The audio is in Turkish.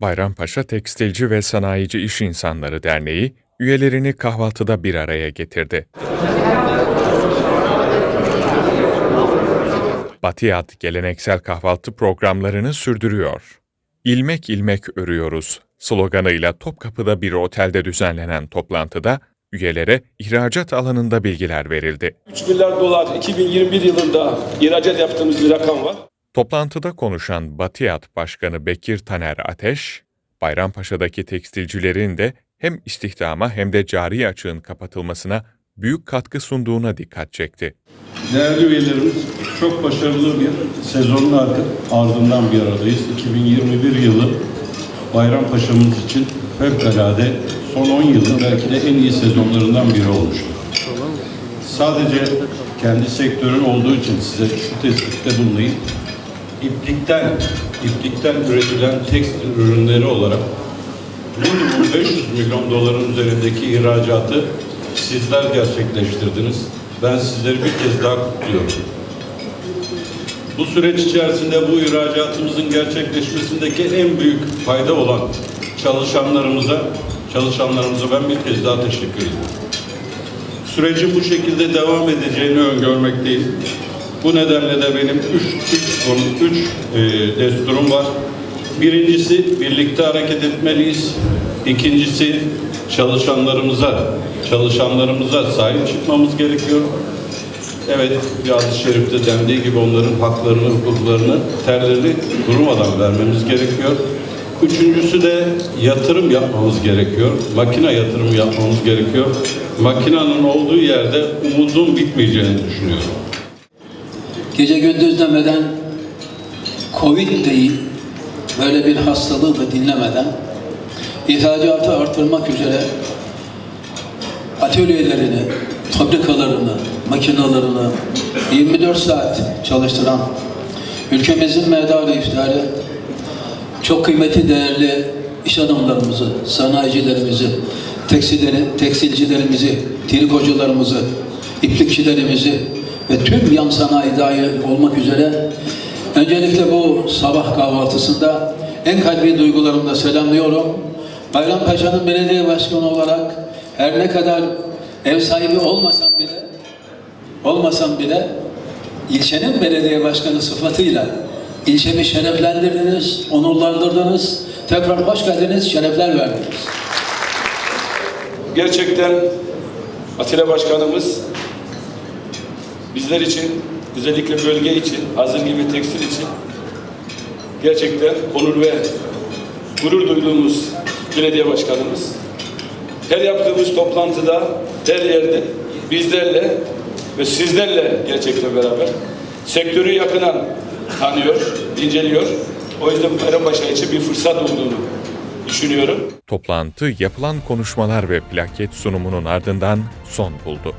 Bayrampaşa Tekstilci ve Sanayici İş İnsanları Derneği üyelerini kahvaltıda bir araya getirdi. Batiyat geleneksel kahvaltı programlarını sürdürüyor. İlmek ilmek örüyoruz sloganıyla Topkapı'da bir otelde düzenlenen toplantıda üyelere ihracat alanında bilgiler verildi. 3 milyar dolar 2021 yılında ihracat yaptığımız bir rakam var. Toplantıda konuşan Batiyat Başkanı Bekir Taner Ateş, Bayrampaşa'daki tekstilcilerin de hem istihdama hem de cari açığın kapatılmasına büyük katkı sunduğuna dikkat çekti. Değerli üyelerimiz, çok başarılı bir sezonun ardı- ardından bir aradayız. 2021 yılı Bayrampaşa'mız için fevkalade son 10 yılın belki de en iyi sezonlarından biri olmuştur. Sadece kendi sektörün olduğu için size şu tespitte bulunayım. İplikten, iplikten üretilen tekstil ürünleri olarak minimum 500 milyon doların üzerindeki ihracatı sizler gerçekleştirdiniz. Ben sizleri bir kez daha kutluyorum. Bu süreç içerisinde bu ihracatımızın gerçekleşmesindeki en büyük fayda olan çalışanlarımıza, çalışanlarımıza ben bir kez daha teşekkür ediyorum. Sürecin bu şekilde devam edeceğini öngörmekteyim. Bu nedenle de benim üç, üç, üç e, desturum var. Birincisi birlikte hareket etmeliyiz. İkincisi çalışanlarımıza, çalışanlarımıza sahip çıkmamız gerekiyor. Evet, hadis-i şerifte dendiği gibi onların haklarını, hukuklarını, terlerini kurumadan vermemiz gerekiyor. Üçüncüsü de yatırım yapmamız gerekiyor. Makine yatırımı yapmamız gerekiyor. Makinenin olduğu yerde umudun bitmeyeceğini düşünüyorum. Gece gündüz demeden Covid değil, böyle bir hastalığı da dinlemeden ihracatı artırmak üzere atölyelerini, fabrikalarını, makinalarını 24 saat çalıştıran ülkemizin medarı iftiharı çok kıymetli değerli iş adamlarımızı, sanayicilerimizi, tekstilcilerimizi, trikocularımızı, iplikçilerimizi ve tüm yan sanayi dahil olmak üzere öncelikle bu sabah kahvaltısında en kalbi duygularımla selamlıyorum. Bayrampaşa'nın belediye başkanı olarak her ne kadar ev sahibi olmasam bile olmasam bile ilçenin belediye başkanı sıfatıyla ilçemi şereflendirdiniz, onurlandırdınız. Tekrar hoş geldiniz, şerefler verdiniz. Gerçekten Atilla Başkanımız bizler için, özellikle bölge için, hazır gibi tekstil için gerçekten onur ve gurur duyduğumuz belediye başkanımız. Her yaptığımız toplantıda, her yerde bizlerle ve sizlerle gerçekten beraber sektörü yakından tanıyor, inceliyor. O yüzden Bayrampaşa için bir fırsat olduğunu düşünüyorum. Toplantı yapılan konuşmalar ve plaket sunumunun ardından son buldu.